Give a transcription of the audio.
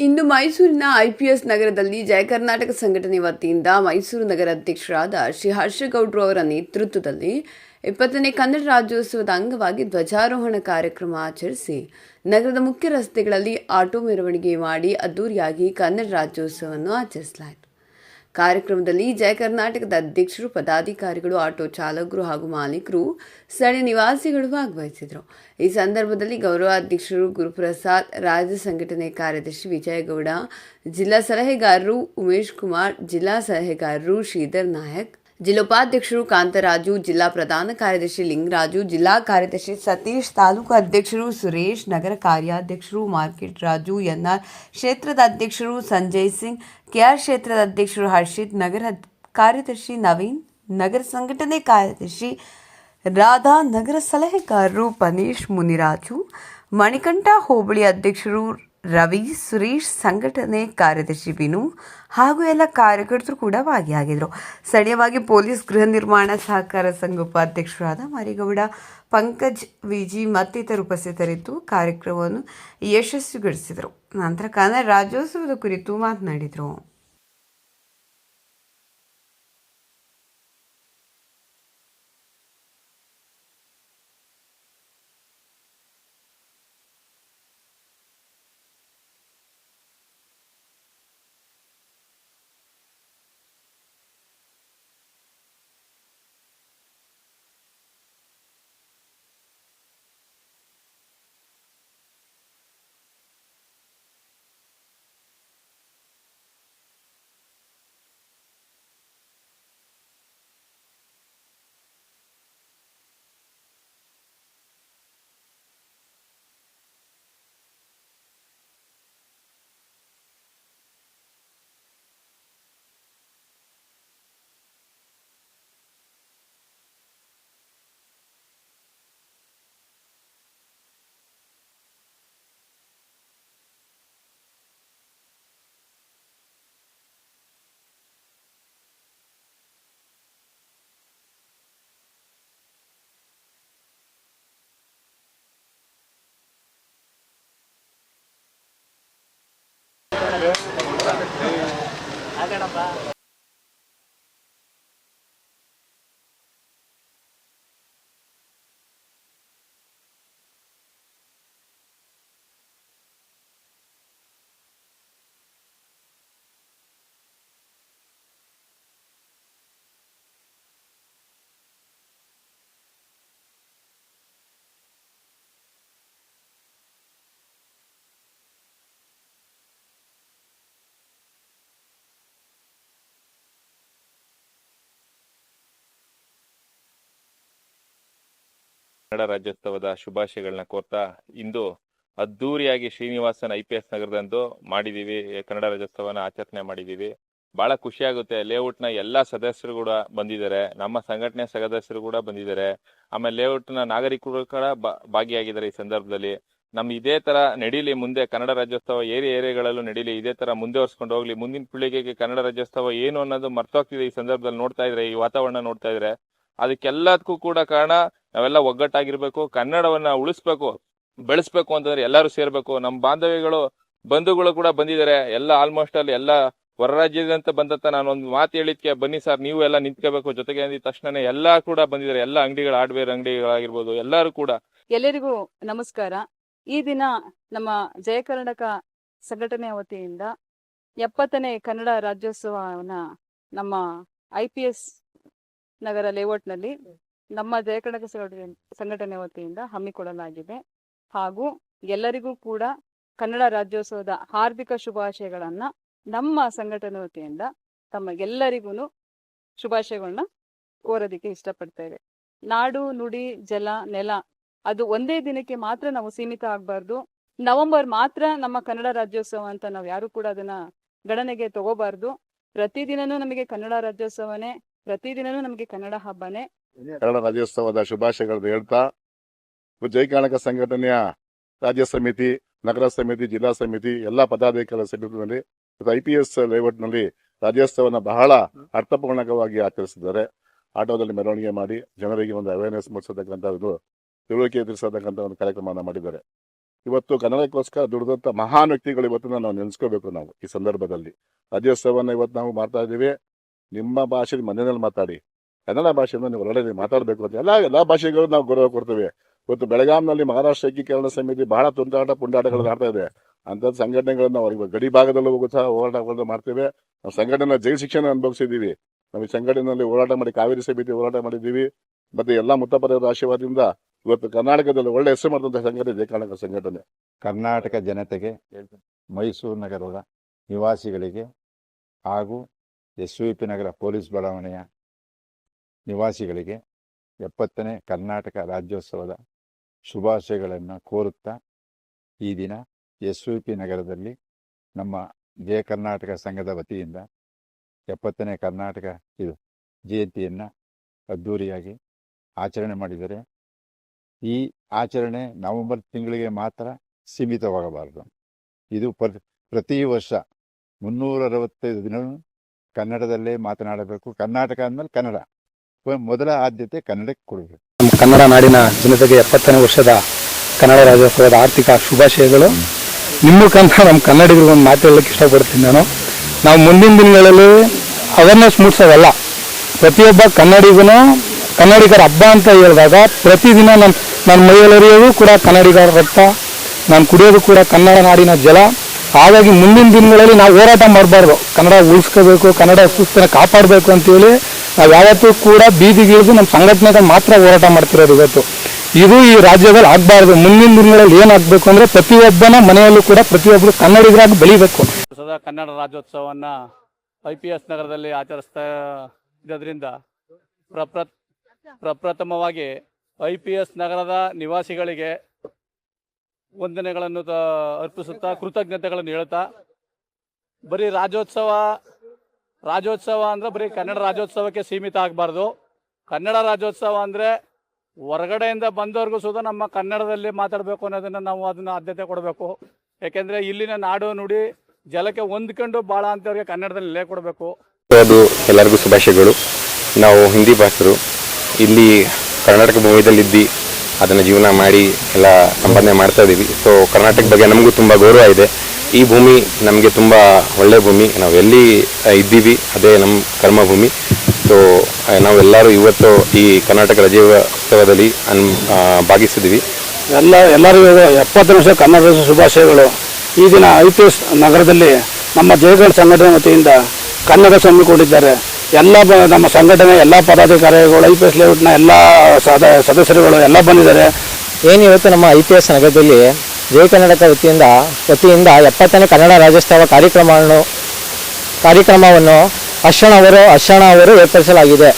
ಇಂದು ಮೈಸೂರಿನ ಐಪಿಎಸ್ ನಗರದಲ್ಲಿ ಜಯ ಕರ್ನಾಟಕ ಸಂಘಟನೆ ವತಿಯಿಂದ ಮೈಸೂರು ನಗರ ಅಧ್ಯಕ್ಷರಾದ ಶ್ರೀ ಹರ್ಷಗೌಡ್ರು ಅವರ ನೇತೃತ್ವದಲ್ಲಿ ಇಪ್ಪತ್ತನೇ ಕನ್ನಡ ರಾಜ್ಯೋತ್ಸವದ ಅಂಗವಾಗಿ ಧ್ವಜಾರೋಹಣ ಕಾರ್ಯಕ್ರಮ ಆಚರಿಸಿ ನಗರದ ಮುಖ್ಯ ರಸ್ತೆಗಳಲ್ಲಿ ಆಟೋ ಮೆರವಣಿಗೆ ಮಾಡಿ ಅದ್ದೂರಿಯಾಗಿ ಕನ್ನಡ ರಾಜ್ಯೋತ್ಸವವನ್ನು ಆಚರಿಸಲಾಯಿತು. ಕಾರ್ಯಕ್ರಮದಲ್ಲಿ ಜಯ ಕರ್ನಾಟಕದ ಅಧ್ಯಕ್ಷರು, ಪದಾಧಿಕಾರಿಗಳು, ಆಟೋ ಚಾಲಕರು ಹಾಗೂ ಮಾಲೀಕರು ಸ್ಥಳೀಯ ನಿವಾಸಿಗಳು ಭಾಗವಹಿಸಿದರು. ಈ ಸಂದರ್ಭದಲ್ಲಿ ಗೌರವಾಧ್ಯಕ್ಷರು ಗುರುಪ್ರಸಾದ್, ರಾಜ್ಯ ಸಂಘಟನೆ ಕಾರ್ಯದರ್ಶಿ ವಿಜಯಗೌಡ, ಜಿಲ್ಲಾ ಸಲಹೆಗಾರರು ಉಮೇಶ್ ಕುಮಾರ್, ಜಿಲ್ಲಾ ಸಲಹೆಗಾರರು ಶ್ರೀಧರ್ ನಾಯಕ್ ಜಿಲ್ಲೋಪಾಧ್ಯಕ್ಷರು ಕಾಂತರಾಜು ಜಿಲ್ಲಾ ಪ್ರಧಾನ ಕಾರ್ಯದರ್ಶಿ ಲಿಂಗರಾಜು ಜಿಲ್ಲಾ ಕಾರ್ಯದರ್ಶಿ ಸತೀಶ್ ತಾಲೂಕು ಅಧ್ಯಕ್ಷರು ಸುರೇಶ್ ನಗರ ಕಾರ್ಯಾಧ್ಯಕ್ಷರು ಮಾರ್ಕೆಟ್ ರಾಜು ಎನ್ಆರ್ ಕ್ಷೇತ್ರದ ಅಧ್ಯಕ್ಷರು ಸಂಜಯ್ ಸಿಂಗ್ ಕೆಆರ್ ಕ್ಷೇತ್ರದ ಅಧ್ಯಕ್ಷರು ಹರ್ಷಿತ್ ನಗರ ಕಾರ್ಯದರ್ಶಿ ನವೀನ್ ನಗರ ಸಂಘಟನೆ ಕಾರ್ಯದರ್ಶಿ ರಾಧಾ ನಗರ ಸಲಹೆಗಾರರು ಪನೇಶ್ ಮುನಿರಾಜು ಮಣಿಕಂಠ ಹೋಬಳಿ ಅಧ್ಯಕ್ಷರು ರವಿ, ಸುರೇಶ್ ಸಂಘಟನೆ ಕಾರ್ಯದರ್ಶಿ ವಿನು ಹಾಗೂ ಎಲ್ಲ ಕಾರ್ಯಕರ್ತರು ಕೂಡ ಭಾಗಿಯಾಗಿದ್ದರು ಸ್ಥಳೀಯವಾಗಿ ಪೊಲೀಸ್ ಗೃಹ ನಿರ್ಮಾಣ ಸಹಕಾರ ಸಂಘ ಉಪಾಧ್ಯಕ್ಷರಾದ ಮಾರಿಗೌಡ, ಪಂಕಜ್, ವಿಜಿ ಮತ್ತಿತರರು ಉಪಸ್ಥಿತರಿದ್ದು ಕಾರ್ಯಕ್ರಮವನ್ನು ಯಶಸ್ವಿಗೊಳಿಸಿದರು. ನಂತರ ಕನ್ನಡ ರಾಜ್ಯೋತ್ಸವದ ಕುರಿತು ಮಾತನಾಡಿದರು. ಕಣಪ್ಪ. ಕನ್ನಡ ರಾಜ್ಯೋತ್ಸವದ ಶುಭಾಶಯಗಳನ್ನ ಕೋರ್ತಾ ಇಂದು ಅದ್ದೂರಿಯಾಗಿ ಶ್ರೀನಿವಾಸನ್ ಐ ಪಿ ಎಸ್ ನಗರದಂದು ಮಾಡಿದೀವಿ, ಕನ್ನಡ ರಾಜ್ಯೋತ್ಸವನ ಆಚರಣೆ ಮಾಡಿದೀವಿ. ಬಹಳ ಖುಷಿ ಆಗುತ್ತೆ. ಲೇಔಟ್ನ ಎಲ್ಲಾ ಸದಸ್ಯರು ಕೂಡ ಬಂದಿದ್ದಾರೆ. ನಮ್ಮ ಸಂಘಟನೆ ಸದಸ್ಯರು ಕೂಡ ಬಂದಿದ್ದಾರೆ. ಆಮೇಲೆ ಲೇಔಟ್ನ ನಾಗರಿಕರು ಕೂಡ ಭಾಗಿಯಾಗಿದ್ದಾರೆ ಈ ಸಂದರ್ಭದಲ್ಲಿ. ನಮ್ ಇದೇ ತರ ನಡೀಲಿ ಮುಂದೆ ಕನ್ನಡ ರಾಜ್ಯೋತ್ಸವ ಏರಿ ಏರಿಯಾಗಳಲ್ಲೂ ನಡೀಲಿ ಇದೇ ತರ ಮುಂದುವರ್ಸ್ಕೊಂಡು ಹೋಗ್ಲಿ. ಮುಂದಿನ ಪೀಳಿಗೆಗೆ ಕನ್ನಡ ರಾಜ್ಯೋತ್ಸವ ಏನು ಅನ್ನೋದು ಮರ್ತೋಗ್ತಿದೆ ಈ ಸಂದರ್ಭದಲ್ಲಿ ನೋಡ್ತಾ ಇದ್ರೆ, ಈ ವಾತಾವರಣ ನೋಡ್ತಾ ಇದ್ರೆ. ಅದಕ್ಕೆಲ್ಲದಕ್ಕೂ ಕೂಡ ಕಾರಣ ನಾವೆಲ್ಲ ಒಗ್ಗಟ್ಟಾಗಿರ್ಬೇಕು, ಕನ್ನಡವನ್ನ ಉಳಿಸ್ಬೇಕು, ಬೆಳೆಸ್ಬೇಕು ಅಂತಂದ್ರೆ ಎಲ್ಲರೂ ಸೇರ್ಬೇಕು. ನಮ್ಮ ಬಾಂಧವ್ಯಗಳು, ಬಂಧುಗಳು ಕೂಡ ಬಂದಿದ್ದಾರೆ. ಎಲ್ಲ ಆಲ್ಮೋಸ್ಟ್ ಅಲ್ಲಿ ಎಲ್ಲ ಹೊರ ರಾಜ್ಯದಂತ ಬಂದಂತ ನಾನು ಒಂದು ಮಾತು ಹೇಳಿದ್ಕೆ, ಬನ್ನಿ ಸರ್, ನೀವು ಎಲ್ಲ ನಿಂತ್ಕೋಬೇಕು. ಜೊತೆಗೆ ಅಂದಿದ ತಕ್ಷಣ ಎಲ್ಲ ಕೂಡ ಬಂದಿದ್ದಾರೆ. ಎಲ್ಲ ಅಂಗಡಿಗಳ ಹಾರ್ಡ್ವೇರ್ ಅಂಗಡಿಗಳಾಗಿರ್ಬೋದು, ಎಲ್ಲರೂ ಕೂಡ. ಎಲ್ಲರಿಗೂ ನಮಸ್ಕಾರ. ಈ ದಿನ ನಮ್ಮ ಜಯ ಕರ್ನಾಟಕ ಸಂಘಟನೆಯ ವತಿಯಿಂದ ಎಪ್ಪತ್ತನೇ ಕನ್ನಡ ರಾಜ್ಯೋತ್ಸವನ ನಮ್ಮ ಐ ಪಿ ಎಸ್ ನಗರ ಲೇಔಟ್ನಲ್ಲಿ ನಮ್ಮ ಜಯ ಕರ್ನಾಟಕ ಸಂಘಟನೆ ಸಂಘಟನೆ ವತಿಯಿಂದ ಹಮ್ಮಿಕೊಳ್ಳಲಾಗಿದೆ. ಹಾಗೂ ಎಲ್ಲರಿಗೂ ಕೂಡ ಕನ್ನಡ ರಾಜ್ಯೋತ್ಸವದ ಹಾರ್ದಿಕ ಶುಭಾಶಯಗಳನ್ನ ನಮ್ಮ ಸಂಘಟನೆ ವತಿಯಿಂದ ತಮಗೆಲ್ಲರಿಗೂ ಶುಭಾಶಯಗಳನ್ನ ಕೋರೋದಿಕ್ಕೆ ಇಷ್ಟಪಡ್ತೇವೆ. ನಾಡು, ನುಡಿ, ಜಲ, ನೆಲ ಅದು ಒಂದೇ ದಿನಕ್ಕೆ ಮಾತ್ರ ನಾವು ಸೀಮಿತ ಆಗಬಾರ್ದು. ನವೆಂಬರ್ ಮಾತ್ರ ನಮ್ಮ ಕನ್ನಡ ರಾಜ್ಯೋತ್ಸವ ಅಂತ ನಾವು ಯಾರು ಕೂಡ ಅದನ್ನ ಗಣನೆಗೆ ತಗೋಬಾರ್ದು. ಪ್ರತಿದಿನನೂ ನಮಗೆ ಕನ್ನಡ ರಾಜ್ಯೋತ್ಸವನೇ, ಪ್ರತಿದಿನನೂ ನಮಗೆ ಕನ್ನಡ ಹಬ್ಬನೇ. ಕನ್ನಡ ರಾಜ್ಯೋತ್ಸವದ ಶುಭಾಶಯಗಳನ್ನು ಹೇಳ್ತಾ ಜೈ ಕರ್ನಾಟಕ ಸಂಘಟನೆಯ ರಾಜ್ಯ ಸಮಿತಿ, ನಗರ ಸಮಿತಿ, ಜಿಲ್ಲಾ ಸಮಿತಿ, ಎಲ್ಲಾ ಪದಾಧಿಕಾರಿಗಳ ಸಮಿತಿನಲ್ಲಿ ಐ ಪಿ ಎಸ್ ಲೇಔಟ್ನಲ್ಲಿ ರಾಜ್ಯೋತ್ಸವನ ಬಹಳ ಅರ್ಥಪೂರ್ಣಕವಾಗಿ ಆಚರಿಸಿದ್ದಾರೆ. ಆಟೋದಲ್ಲಿ ಮೆರವಣಿಗೆ ಮಾಡಿ ಜನರಿಗೆ ಒಂದು ಅವೇರ್ನೆಸ್ ಮೂಡಿಸತಕ್ಕಂಥ ಒಂದು ತಿಳುವಳಿಕೆ ತಿಳಿಸತಕ್ಕಂಥ ಒಂದು ಕಾರ್ಯಕ್ರಮವನ್ನು ಮಾಡಿದ್ದಾರೆ. ಇವತ್ತು ಕನ್ನಡಕ್ಕೋಸ್ಕರ ದುಡಿದಂತ ಮಹಾನ್ ವ್ಯಕ್ತಿಗಳು ಇವತ್ತು ನಾವು ನೆನೆಸ್ಕೋಬೇಕು ನಾವು ಈ ಸಂದರ್ಭದಲ್ಲಿ. ರಾಜ್ಯೋತ್ಸವನ ಇವತ್ತು ನಾವು ಮಾಡ್ತಾ ಇದ್ದೀವಿ. ನಿಮ್ಮ ಭಾಷೆ ಮನೆಯಲ್ಲಿ ಮಾತಾಡಿ. ಕನ್ನಡ ಭಾಷೆಯನ್ನು ನೀವು ಒಳ್ಳೆಯ ಮಾತಾಡಬೇಕು ಅಂತ. ಎಲ್ಲ ಎಲ್ಲ ಭಾಷೆಗಳು ನಾವು ಗೌರವ ಕೊಡ್ತೇವೆ. ಇವತ್ತು ಬೆಳಗಾಂನಲ್ಲಿ ಮಹಾರಾಷ್ಟ್ರ ಏಕೀಕರಣ ಸಮಿತಿ ಬಹಳ ತುಂಟಾಟ ಪುಂಡಾಟಗಳು ಆಡ್ತಾ ಇದೆ. ಅಂಥದ್ದು ಸಂಘಟನೆಗಳನ್ನು ನಾವು ಗಡಿ ಭಾಗದಲ್ಲೂ ಸಹ ಹೋರಾಟಗಳನ್ನು ಮಾಡ್ತೇವೆ. ನಾವು ಸಂಘಟನೆ ಜೈಲು ಶಿಕ್ಷಣ ಅನುಭವಿಸಿದ್ದೀವಿ. ನಾವು ಈ ಸಂಘಟನೆಯಲ್ಲಿ ಹೋರಾಟ ಮಾಡಿ ಕಾವೇರಿ ಸಮಿತಿ ಹೋರಾಟ ಮಾಡಿದ್ದೀವಿ. ಮತ್ತೆ ಎಲ್ಲ ಮುತ್ತಪದರ ಆಶೀರ್ವಾದದಿಂದ ಇವತ್ತು ಕರ್ನಾಟಕದಲ್ಲಿ ಒಳ್ಳೆ ಹೆಸರು ಮಾಡಿದಂಥ ಸಂಘಟನೆ ಕರ್ನಾಟಕ ಸಂಘಟನೆ. ಕರ್ನಾಟಕ ಜನತೆಗೆ ಮೈಸೂರು ನಗರದ ನಿವಾಸಿಗಳಿಗೆ ಹಾಗೂ S V P Nagar police ಬಡಾವಣೆಯ ನಿವಾಸಿಗಳಿಗೆ ಎಪ್ಪತ್ತನೇ ಕರ್ನಾಟಕ ರಾಜ್ಯೋತ್ಸವದ ಶುಭಾಶಯಗಳನ್ನು ಕೋರುತ್ತಾ ಈ ದಿನ ಎಸ್ ವಿ ಪಿ ನಗರದಲ್ಲಿ ನಮ್ಮ ಜಯ ಕರ್ನಾಟಕ ಸಂಘದ ವತಿಯಿಂದ ಎಪ್ಪತ್ತನೇ ಕರ್ನಾಟಕ ಇದು ಜಯಂತಿಯನ್ನು ಅದ್ಧೂರಿಯಾಗಿ ಆಚರಣೆ ಮಾಡಿದರೆ ಈ ಆಚರಣೆ ನವೆಂಬರ್ ತಿಂಗಳಿಗೆ ಮಾತ್ರ ಸೀಮಿತವಾಗಬಾರದು. ಇದು ಪ್ರ, ಪ್ರತಿ ವರ್ಷ ಮುನ್ನೂರ ಅರವತ್ತೈದು ದಿನ ಕನ್ನಡದಲ್ಲೇ ಮಾತನಾಡಬೇಕು. ಕರ್ನಾಟಕ ಅಂದಮೇಲೆ ಕನ್ನಡ. ಮೊದಲ ಆದ್ಯತೆ ಕನ್ನಡಕ್ಕೆ ಕೊಡಬೇಕು ನಮ್ಮ ಕನ್ನಡ ನಾಡಿನ ಜನತೆಗೆ ಎಪ್ಪತ್ತನೇ ವರ್ಷದ ಕನ್ನಡ ರಾಜ್ಯೋತ್ಸವದ ಆರ್ಥಿಕ ಶುಭಾಶಯಗಳು. ನಿಮ್ಮ ಮುಖಾಂತರ ನಮ್ಮ ಕನ್ನಡಿಗರಿಗೆ ಒಂದು ಮಾತು ಹೇಳಕ್ಕೆ ಇಷ್ಟಪಡ್ತೀನಿ ನಾನು. ನಾವು ಮುಂದಿನ ದಿನಗಳಲ್ಲಿ ಅವೇರ್ನೆಸ್ ಮೂಡಿಸೋದಲ್ಲ. ಪ್ರತಿಯೊಬ್ಬ ಕನ್ನಡಿಗೂ ಕನ್ನಡಿಗರ ಹಬ್ಬ ಅಂತ ಹೇಳಿದಾಗ ಪ್ರತಿದಿನ ನಮ್ಮ ನನ್ನ ಮೈಯಲ್ಲಿರೋದು ಕೂಡ ಕನ್ನಡಿಗರ ರಕ್ತ ನಾನು ಕುಡಿಯೋದು ಕೂಡ ಕನ್ನಡ ನಾಡಿನ ಜಲ. ಹಾಗಾಗಿ ಮುಂದಿನ ದಿನಗಳಲ್ಲಿ ನಾವು ಹೋರಾಟ ಮಾಡಬಾರ್ದು. ಕನ್ನಡ ಉಳಿಸ್ಕೋಬೇಕು, ಕನ್ನಡ ಸುಸ್ತನ ಕಾಪಾಡಬೇಕು ಅಂತೇಳಿ ನಾವು ಯಾವತ್ತೂ ಕೂಡ ಬೀದಿಗಿಳಿದು ನಮ್ಮ ಸಂಘಟನೆಗಳು ಮಾತ್ರ ಹೋರಾಟ ಮಾಡ್ತಿರೋದು ಇವತ್ತು. ಇದು ಈ ರಾಜ್ಯದಲ್ಲಿ ಆಗಬಾರ್ದು. ಮುಂದಿನ ದಿನಗಳಲ್ಲಿ ಏನಾಗಬೇಕು ಅಂದರೆ ಪ್ರತಿಯೊಬ್ಬನ ಮನೆಯಲ್ಲೂ ಕೂಡ ಪ್ರತಿಯೊಬ್ಬರು ಕನ್ನಡಿಗರಾಗಿ ಬೆಳಿಬೇಕು. ಸದಾ ಕನ್ನಡ ರಾಜ್ಯೋತ್ಸವವನ್ನು ಐ ಪಿ ಎಸ್ ನಗರದಲ್ಲಿ ಆಚರಿಸ್ತಾ ಇರೋದ್ರಿಂದ ಪ್ರಪ್ರ ಪ್ರಪ್ರಥಮವಾಗಿ ಐ ಪಿ ಎಸ್ ನಗರದ ನಿವಾಸಿಗಳಿಗೆ ವಂದನೆಗಳನ್ನು ಅರ್ಪಿಸುತ್ತಾ ಕೃತಜ್ಞತೆಗಳನ್ನು ಹೇಳ್ತಾ, ಬರೀ ರಾಜ್ಯೋತ್ಸವ ರಾಜ್ಯೋತ್ಸವ ಅಂದರೆ ಬರೀ ಕನ್ನಡ ರಾಜ್ಯೋತ್ಸವಕ್ಕೆ ಸೀಮಿತ ಆಗಬಾರ್ದು. ಕನ್ನಡ ರಾಜ್ಯೋತ್ಸವ ಅಂದರೆ ಹೊರಗಡೆಯಿಂದ ಬಂದವರಿಗೂ ಸುದ ನಮ್ಮ ಕನ್ನಡದಲ್ಲಿ ಮಾತಾಡಬೇಕು ಅನ್ನೋದನ್ನು ನಾವು ಅದನ್ನು ಆದ್ಯತೆ ಕೊಡಬೇಕು. ಯಾಕೆಂದರೆ ಇಲ್ಲಿನ ನಾಡು ನುಡಿ ಜಲಕ್ಕೆ ಹೊಂದ್ಕೊಂಡು ಭಾಳ ಅಂತವ್ರಿಗೆ ಕನ್ನಡದಲ್ಲಿ ಲೇ ಕೊಡಬೇಕು. ಅದು ಎಲ್ಲರಿಗೂ ಶುಭಾಶಯಗಳು. ನಾವು ಹಿಂದಿ ಭಾಷರು, ಇಲ್ಲಿ ಕರ್ನಾಟಕ ಭೂಮಿಯಲ್ಲಿದ್ದು ಅದನ್ನು ಜೀವನ ಮಾಡಿ ಎಲ್ಲ ಸಂಪಾದನೆ ಮಾಡ್ತಾ ಇದ್ದೀವಿ ಸೊ ಕರ್ನಾಟಕ ಬಗ್ಗೆ ನಮಗೂ ತುಂಬ ಗೌರವ ಇದೆ. ಈ ಭೂಮಿ ನಮಗೆ ತುಂಬ ಒಳ್ಳೆಯ ಭೂಮಿ. ನಾವು ಎಲ್ಲಿ ಇದ್ದೀವಿ ಅದೇ ನಮ್ಮ ಕರ್ಮಭೂಮಿ. ಸೊ ನಾವೆಲ್ಲರೂ ಇವತ್ತು ಈ ಕರ್ನಾಟಕ ರಾಜ್ಯೋತ್ಸವದಲ್ಲಿ ಅನ್ ಭಾಗಿಸಿದ್ದೀವಿ. ಎಲ್ಲ ಎಲ್ಲರಿಗೂ ಎಪ್ಪತ್ತು ವರ್ಷ ಕನ್ನಡ ಶುಭಾಶಯಗಳು. ಈ ದಿನ ಐ ಪಿ ಎಸ್ ನಗರದಲ್ಲಿ ನಮ್ಮ ಜಯಗಳ ಸಂಘಟನೆ ವತಿಯಿಂದ ಕನ್ನಡ ಹಮ್ಮಿಕೊಂಡಿದ್ದಾರೆ ಎಲ್ಲ ಬ- ನಮ್ಮ ಸಂಘಟನೆ ಎಲ್ಲ ಪದಾಧಿಕಾರಿಗಳು ಐ ಪಿ ಎಸ್ ಲೇಔಟ್ನ ಎಲ್ಲ ಸದ ಸದಸ್ಯರುಗಳು ಎಲ್ಲ ಬಂದಿದ್ದಾರೆ. ಏನಿವತ್ತು ಇವತ್ತು ನಮ್ಮ ಐ ಪಿ ಎಸ್ ನಗರದಲ್ಲಿ ಜಯ ಕನ್ನಡಕ ವತಿಯಿಂದ ವತಿಯಿಂದ ಎಪ್ಪತ್ತನೇ ಕನ್ನಡ ರಾಜ್ಯೋತ್ಸವ ಕಾರ್ಯಕ್ರಮವನ್ನು ಕಾರ್ಯಕ್ರಮವನ್ನು ಹರ್ಷಣ ಅವರು ಹರ್ಷಣ ಅವರು ಏರ್ಪಡಿಸಲಾಗಿದೆ.